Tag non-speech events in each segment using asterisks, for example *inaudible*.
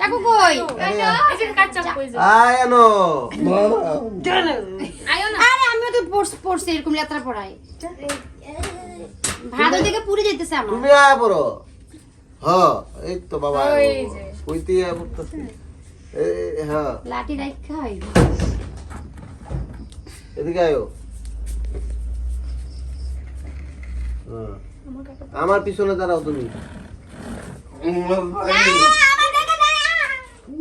চাকু কই? আয় আনো। আরে আমিও তো পড়ছি পড়ছি এরকম যাত্রা পড়াই ভালো দিকে পুরি যেতেছে আমার। তুমি আয় পড়ো। হ এই তো বাবা আয় পড়তেছি। এই হ্যাঁ লাঠি রাখা হয়। এদিকে আয়ো। হ্যাঁ। আমার পিছনে দাঁড়াও তুমি।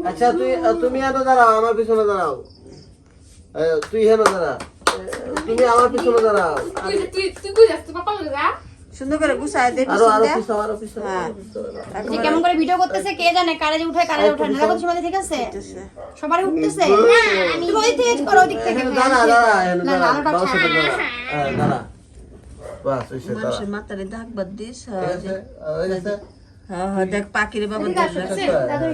আচ্ছা তুই তুমি এনে দাঁড়াও আমার পিছনে দাঁড়াও। তুই হেন দাঁড়া। তুমি আমার পিছনে দাঁড়াও। সুন্দর করে গুছায় দে আরও আরও পিছন আরও পিছনে হ্যাঁ। যে কেমন করে ভিডিও করতেছে কে জানে? কারে যে উঠায় কারে উঠায় না। সময় ঠিক আছে উঠতেছে। ওই করো থেকে না, হ্যাঁ, বাস ওই সাথে দাঁড়া। মাথারে দাগ বাদ দিস ঠিক আছে হয়ে হ্যাঁ হ্যাঁ দেখ পাখির বাবা দেখ চেপা, হ্যাঁ।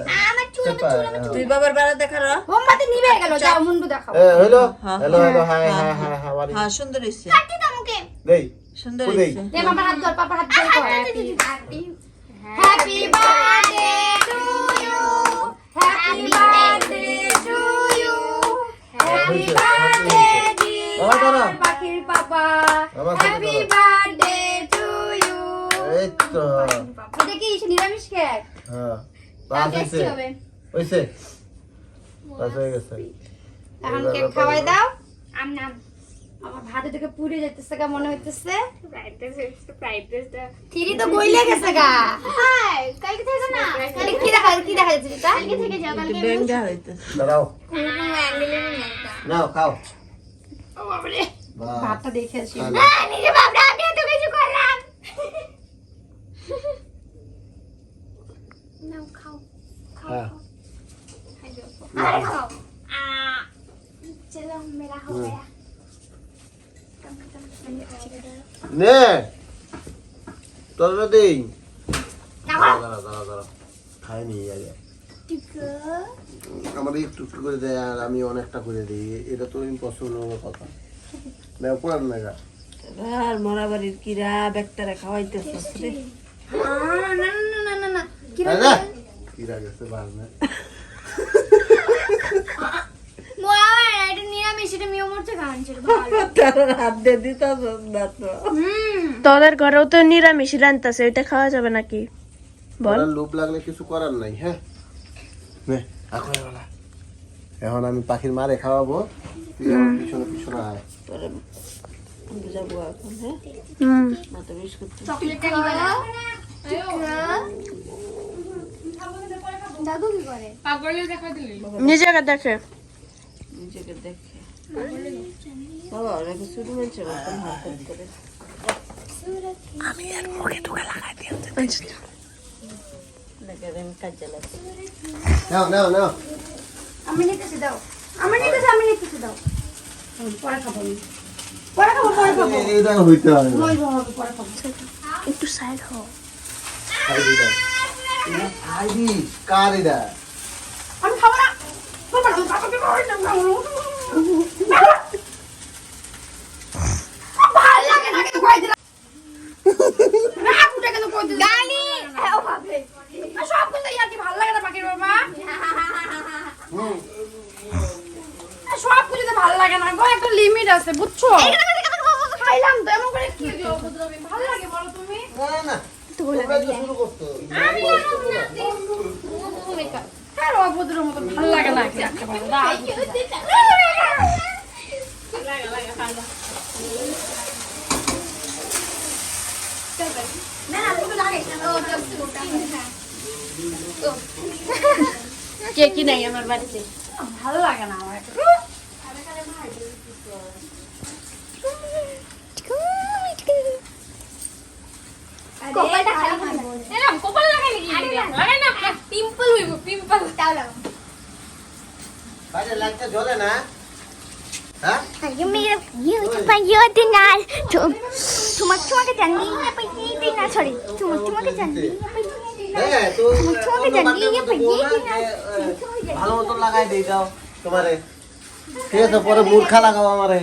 তুই বাবার বেড়া দেখা রা মোমবাতি নিভে গেল যাও মুন্ডু দেখাও। হ্যালো হ্যাঁ, hello hello hi hi hi hi বাড়ি। হ্যাঁ সুন্দর হইছে। দেই। সুন্দর? হইছে। দে বাবার হাত ধর পাপার হাত ধর happy birthday to you happy birthday to you happy birthday বাবা পাখির পাপা হ্যাপি বার্থডে টু ইউ এই তো এটা নিরামিষ কেক। হ্যাঁ বাস হয়েছে। হয়েছে। বাস হয়ে গেছে। এখন কেক খাওয়াই দাও। আম নাম আমার ভাতে থেকে পুড়ে যেতেছে গা মনে হইতেছে। থিরি তো গইলে গেছে গা। কালকে থেকে না। কালকে কি দেখা কি দেখা যাচ্ছে এটা কালকে থেকে যাও একটু ব্যাং হইতেছে। দাঁড়াও। নাও খাও। বাস ভাতটা দেখে আসি। তাহলে। নিজে বাবা নে। তোর দেই। দাঁড়া দাঁড়া দাঁড়া দাঁড়া। খাইনি আগে। আমার একটু একটু করে দেয় আর আমি অনেকটা করে দিই। এটা তো ইম্পসিবল হওয়ার কথা। না পুরান নাগা আর মরা বাড়ির কিরা বেকটারে খাওয়াইতেছিস রে। না না না না না না। কি তাই না কিরা গেছে বারনে তোদের *laughs* ঘরেও তো নিরামিষ রান্তাছে ওইটা খাওয়া যাবে নাকি? বল। লোভ লাগলে কিছু করার নাই হ্যাঁ? নে এখন আমি পাখির মারে খাওয়াবো। পিছনে পিছনে আয়। বুঝাবো এখন হ্যাঁ? মাথা বিস্কুট চকলেটটা নিবে না দাদু নিজেকে দেখে। নিজেকে দেখে। বাবা ওরা কি শুরু হয়েছে মতন হাত হাত করে দেখে আমি কাজে লাগছে নাও নাও নাও। আমি নিতেছি দাও। আমি নিতেছি আমি নিতেছি দাও। পরে খাব পরে খাব পরে খাব। এটা হইতে হবে না। ওই বাবা, পরে খাব। একটু সাইড হও। দাও। দি, কার এটা? আমি খাব না বাবা, আমি খাব না, না, খাব না। ভালো লাগে না, কিন্তু কই দিলাম। রাগ উঠে গেল, কই দিলাম। ও বাপরে। সব কথা ইয়ার্কি ভালো লাগে না পাখির বাবা। সব কিছুতে ভালো লাগে না গো, একটা লিমিট আছে বুঝছ খাইলাম তো এমন করে কি দিও? ভালো লাগে বলো তুমি না, না, করছ। আমি আর অভদ্র মতো ভালো লাগে না। কে কি নাই আমার বাড়িতে? ভালো লাগে না আমার একটা। কপালটা খারাপ হয়ে যাবে। এরকম কপাল লাগাই নাকি লাগাই না। পিম্পল হইব পিম্পল তাও লাগাও। বাইরে জ্বলে না? হ্যাঁ? হ্যাঁ, তোমাকে ভালো মতো লাগাই দিই দাও তোমারে। ঠিক আছে পরে মূর্খা লাগাও আমারে।